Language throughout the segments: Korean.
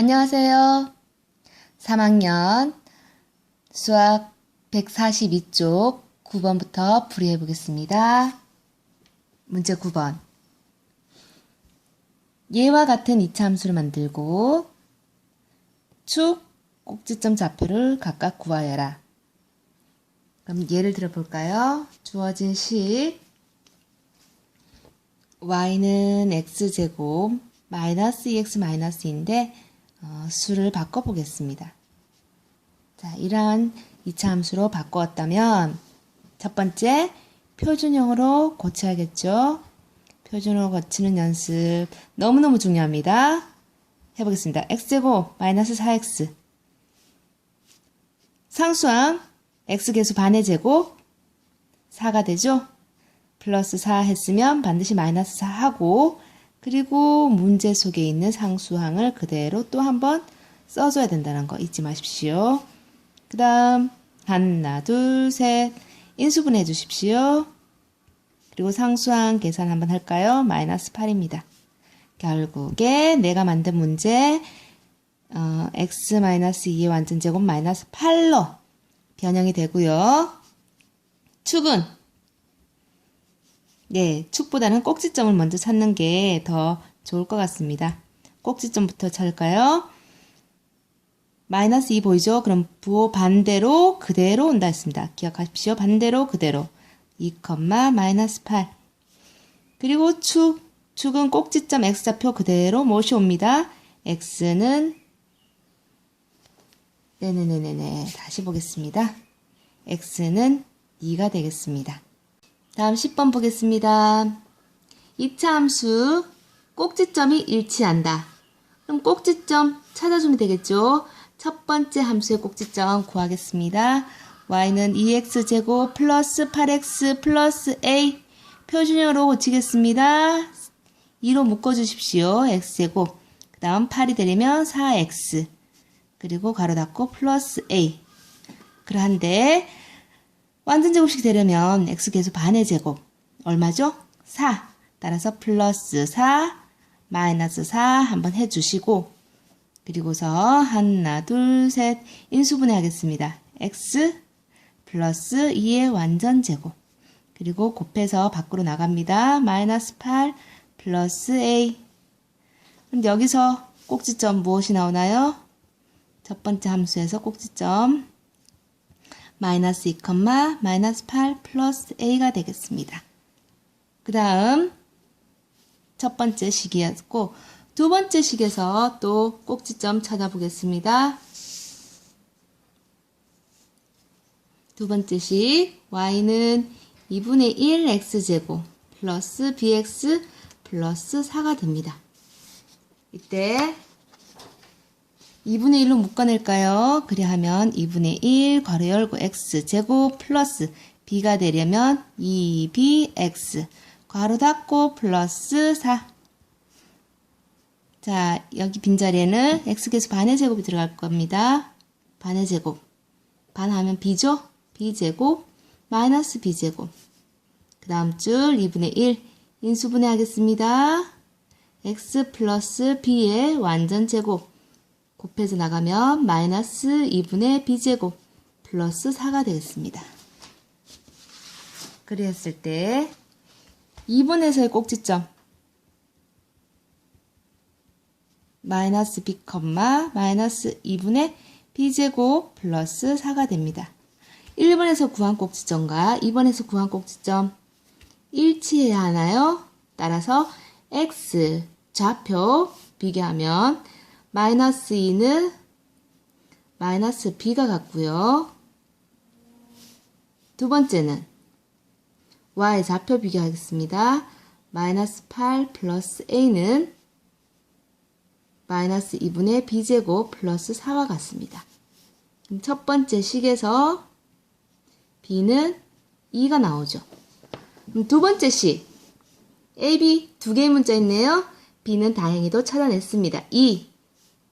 안녕하세요. 3학년 수학 142쪽 9번부터 풀이해 보겠습니다. 문제 9번. 얘와 같은 이차함수를 만들고 축, 꼭지점 좌표를 각각 구하여라. 그럼 예를 들어 볼까요? 주어진 식 y는 x제곱 마이너스 2x 마이너스인데 어, 수를 바꿔보겠습니다. 자, 이러한 이차함수로 바꾸었다면 첫 번째 표준형으로 고쳐야겠죠. 표준으로 고치는 연습 너무너무 중요합니다. 해보겠습니다. x제곱 마이너스 4x 상수항 x계수 반의 제곱 4가 되죠. 플러스 4 했으면 반드시 마이너스 4 하고 그리고 문제 속에 있는 상수항을 그대로 또 한번 써줘야 된다는 거 잊지 마십시오. 그 다음 하나 둘 셋 인수분해 주십시오. 그리고 상수항 계산 한번 할까요? 마이너스 8입니다. 결국에 내가 만든 문제 어, x-2의 완전제곱 마이너스 8로 변형이 되고요. 축은 네, 축보다는 꼭지점을 먼저 찾는 게 더 좋을 것 같습니다. 꼭지점부터 찾을까요? 마이너스 2 보이죠? 그럼 부호 반대로 그대로 온다 했습니다. 기억하십시오. 반대로 그대로 2, 마이너스 8 그리고 축, 축은 꼭지점 x좌표 그대로 모셔옵니다. x는 네네네네네 다시 보겠습니다. x는 2가 되겠습니다. 다음 10번 보겠습니다. 2차 함수 꼭지점이 일치한다. 그럼 꼭지점 찾아주면 되겠죠. 첫 번째 함수의 꼭지점 구하겠습니다. y는 2x제곱 플러스 8x 플러스 a 표준형으로 고치겠습니다. 2로 묶어주십시오. x제곱 그 다음 8이 되려면 4x 그리고 가로 닫고 플러스 a 그러한데 완전 제곱식 되려면 x계수 반의 제곱 얼마죠? 4 따라서 플러스 4 마이너스 4 한번 해주시고 그리고서 하나 둘 셋 인수분해 하겠습니다. x 플러스 2의 완전 제곱 그리고 곱해서 밖으로 나갑니다. 마이너스 8 플러스 a 그럼 여기서 꼭지점 무엇이 나오나요? 첫 번째 함수에서 꼭지점 마이너스 2, 마이너스 8 플러스 a가 되겠습니다. 그 다음 첫 번째 식이었고 두 번째 식에서 또 꼭지점 찾아보겠습니다. 두 번째 식 y는 2분의 1 x제곱 플러스 bx 플러스 4가 됩니다. 이때 2분의 1로 묶어낼까요? 그리하면 2분의 1 괄호 열고 x 제곱 플러스 b가 되려면 2bx 괄호 닫고 플러스 4 자, 여기 빈자리에는 x계수 반의 제곱이 들어갈 겁니다. 반의 제곱. 반 하면 b죠? b제곱 마이너스 b제곱. 그 다음 줄 2분의 1 인수분해 하겠습니다. x 플러스 b의 완전 제곱 곱해서 나가면 마이너스 2분의 b제곱 플러스 4가 되겠습니다. 그랬을 때 2분에서의 꼭지점 마이너스 b, 마이너스 2분의 b제곱 플러스 4가 됩니다. 1번에서 구한 꼭지점과 2번에서 구한 꼭지점 일치해야 하나요? 따라서 x 좌표 비교하면 마이너스 2는 마이너스 b가 같고요. 두 번째는 y 좌표 비교하겠습니다. 마이너스 8 플러스 a는 마이너스 2분의 b제곱 플러스 4와 같습니다. 첫 번째 식에서 b는 2가 나오죠. 두 번째 식 a, b 두 개의 문자 있네요. b는 다행히도 찾아냈습니다. 2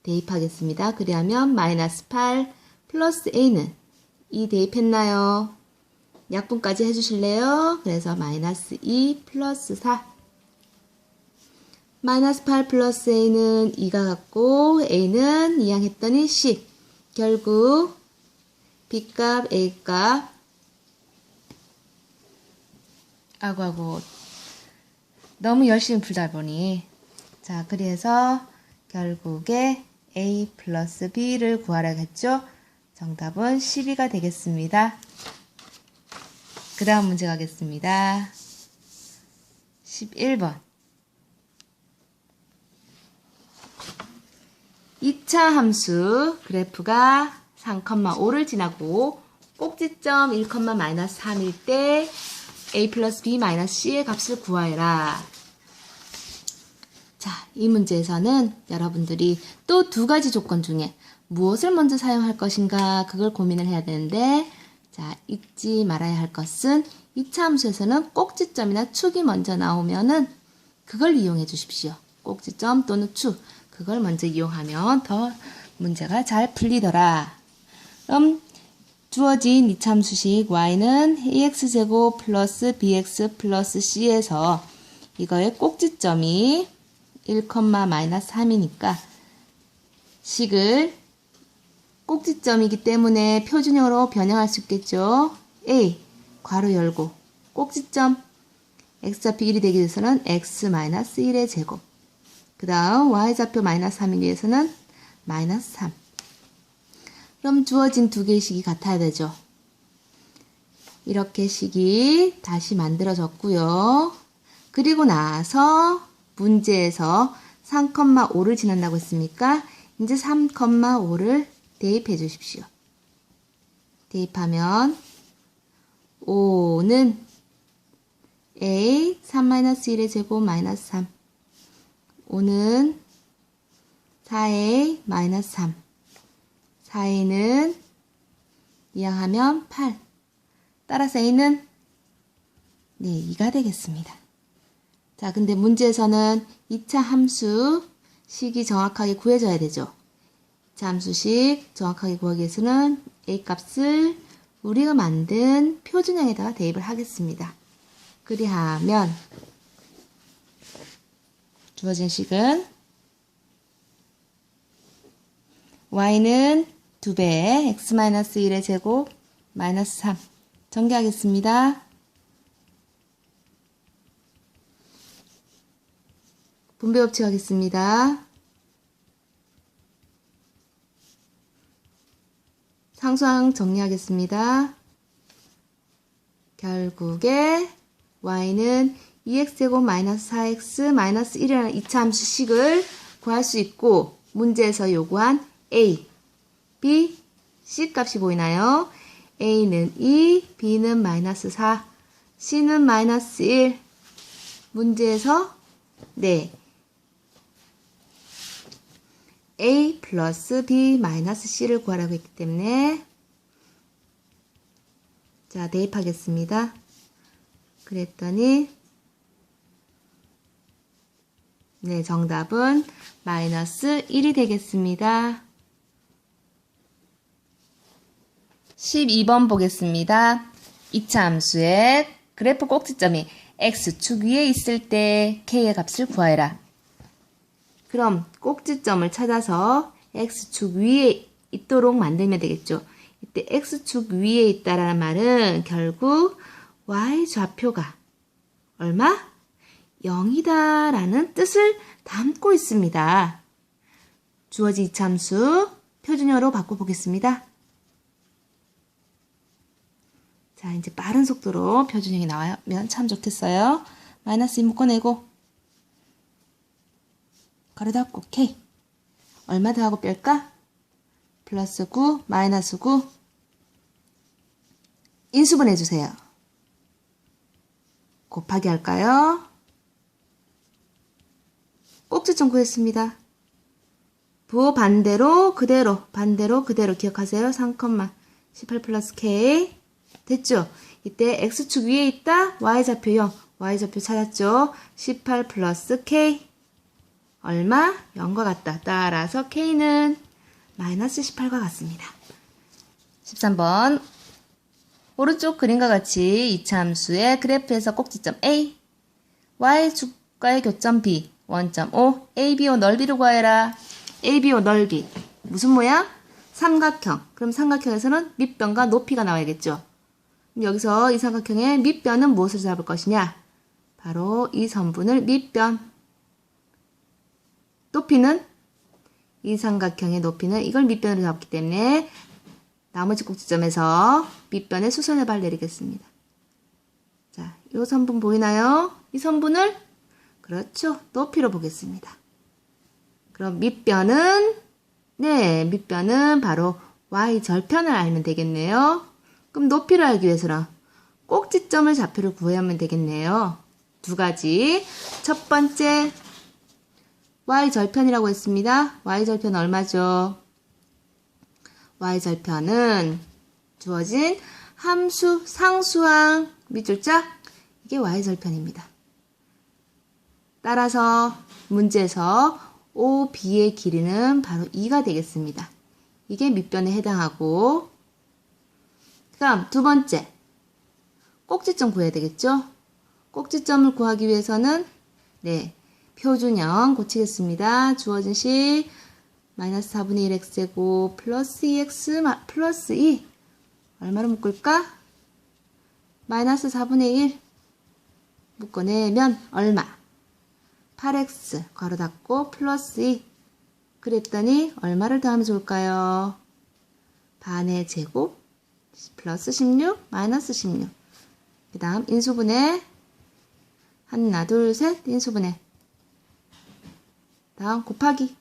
대입하겠습니다. 그리하면 마이너스 8 플러스 a는 2 대입했나요? 약분까지 해주실래요? 그래서 마이너스 2 플러스 4 마이너스 8 플러스 a는 2가 같고 a는 이항 했더니 10. 결국 b값, a값 아고 아고 너무 열심히 풀다 보니 자 그래서 결국에 a 플러스 b를 구하라고 했죠. 정답은 12가 되겠습니다. 그 다음 문제 가겠습니다. 11번 2차 함수 그래프가 3,5를 지나고 꼭지점 1,-3일 때 a 플러스 b 마이너스 c의 값을 구하여라. 자, 이 문제에서는 여러분들이 또 두 가지 조건 중에 무엇을 먼저 사용할 것인가 그걸 고민을 해야 되는데 자, 잊지 말아야 할 것은 2차 함수에서는 꼭지점이나 축이 먼저 나오면은 그걸 이용해 주십시오. 꼭지점 또는 축 그걸 먼저 이용하면 더 문제가 잘 풀리더라. 그럼 주어진 이참수식 y는 ax제곱 플러스 bx 플러스 c에서 이거의 꼭지점이 1, 마이너스 3이니까 식을 꼭지점이기 때문에 표준형으로 변형할 수 있겠죠. a 괄호 열고 꼭지점 x좌표 1이 되기 위해서는 x 마이너스 1의 제곱 그 다음 y좌표 마이너스 3이기 위해서는 마이너스 3 그럼 주어진 두 개의 식이 같아야 되죠. 이렇게 식이 다시 만들어졌고요. 그리고 나서 문제에서 3,5를 지난다고 했습니까? 이제 3,5를 대입해 주십시오. 대입하면 5는 a 3-1의 제곱 마이너스 3 5는 4a 마이너스 3 4a는 이항하면 8 따라서 a는 네 2가 되겠습니다. 자 근데 문제에서는 2차 함수 식이 정확하게 구해져야 되죠. 2차 함수식 정확하게 구하기 위해서는 a 값을 우리가 만든 표준형에다가 대입을 하겠습니다. 그리하면 주어진 식은 y는 2배 x-1의 제곱 마이너스 3 전개하겠습니다. 분배 법칙 하겠습니다. 상수항 정리하겠습니다. 결국에 y는 2x제곱 마이너스 4x 마이너스 1이라는 이차함수식을 구할 수 있고 문제에서 요구한 a, b, c 값이 보이나요? a는 2, b는 마이너스 4, c는 마이너스 1 문제에서 네 a 플러스 b 마이너스 c를 구하라고 했기 때문에 자 대입하겠습니다. 그랬더니 네 정답은 마이너스 1이 되겠습니다. 12번 보겠습니다. 2차 함수의 그래프 꼭지점이 x축 위에 있을 때 k의 값을 구하여라. 그럼 꼭지점을 찾아서 x축 위에 있도록 만들면 되겠죠. 이때 x축 위에 있다라는 말은 결국 y 좌표가 얼마? 0이다 라는 뜻을 담고 있습니다. 주어진 이참수 표준형으로 바꿔보겠습니다. 자, 이제 빠른 속도로 표준형이 나오면 참 좋겠어요. 마이너스 2 묶어내고 닫고 K 얼마 더하고 뺄까? 플러스 9 마이너스 9 인수분 해주세요. 곱하기 할까요? 꼭지점 구했습니다. 부호 반대로 그대로 반대로 그대로 기억하세요. 3, 18 플러스 K 됐죠? 이때 X축 위에 있다 Y좌표 0 Y좌표 찾았죠? 18 플러스 K 얼마? 0과 같다. 따라서 K는 마이너스 18과 같습니다. 13번 오른쪽 그림과 같이 이차 함수의 그래프에서 꼭지점 A, Y축과의 교점 B, 원점5 ABO 넓이를 구하여라. ABO 넓이. 무슨 모양? 삼각형. 그럼 삼각형에서는 밑변과 높이가 나와야겠죠. 여기서 이 삼각형의 밑변은 무엇을 잡을 것이냐? 바로 이 선분을 밑변. 높이는 이 삼각형의 높이는 이걸 밑변으로 잡기 때문에 나머지 꼭지점에서 밑변에 수선의 발 내리겠습니다. 자, 이 선분 보이나요? 이 선분을 그렇죠. 높이로 보겠습니다. 그럼 밑변은 네, 밑변은 바로 y 절편을 알면 되겠네요. 그럼 높이를 알기 위해서는 꼭지점을 좌표를 구해야만 되겠네요. 두 가지. 첫 번째 y 절편이라고 했습니다. y 절편 얼마죠? y 절편은 주어진 함수 상수항 밑줄짝 이게 y 절편입니다. 따라서 문제에서 OB의 길이는 바로 2가 되겠습니다. 이게 밑변에 해당하고 그다음 두 번째 꼭지점 구해야 되겠죠? 꼭지점을 구하기 위해서는 네 표준형 고치겠습니다. 주어진 식 마이너스 4분의 1x제곱 플러스 2x 마- 플러스 2 얼마로 묶을까? 마이너스 4분의 1 묶어내면 얼마? 8x 괄호 닫고 플러스 2 그랬더니 얼마를 더하면 좋을까요? 반의 제곱 플러스 16 마이너스 16그 다음 인수분해 하나 둘 셋 인수분해 다음 곱하기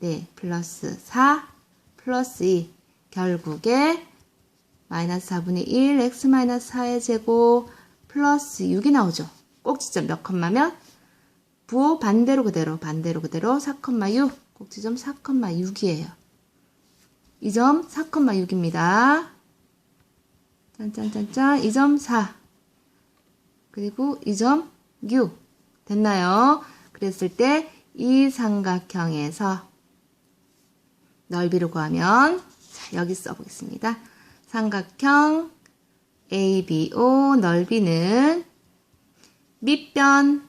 네 플러스 4 플러스 2 결국에 마이너스 4분의 1 x 마이너스 4의 제곱 플러스 6이 나오죠. 꼭지점 몇 컴마면 부호 반대로 그대로 반대로 그대로 4,6 꼭지점 4,6이에요. 이 점 4,6입니다. 짠짠짠짠 이점4 그리고 이점6 됐나요? 그랬을 때 이 삼각형에서 넓이를 구하면 자, 여기 써보겠습니다. 삼각형 ABO 넓이는 밑변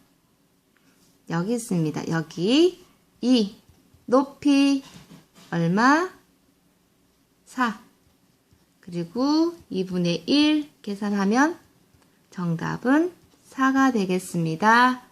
여기 있습니다. 여기 2 높이 얼마? 4 그리고 2분의 1 계산하면 정답은 4가 되겠습니다.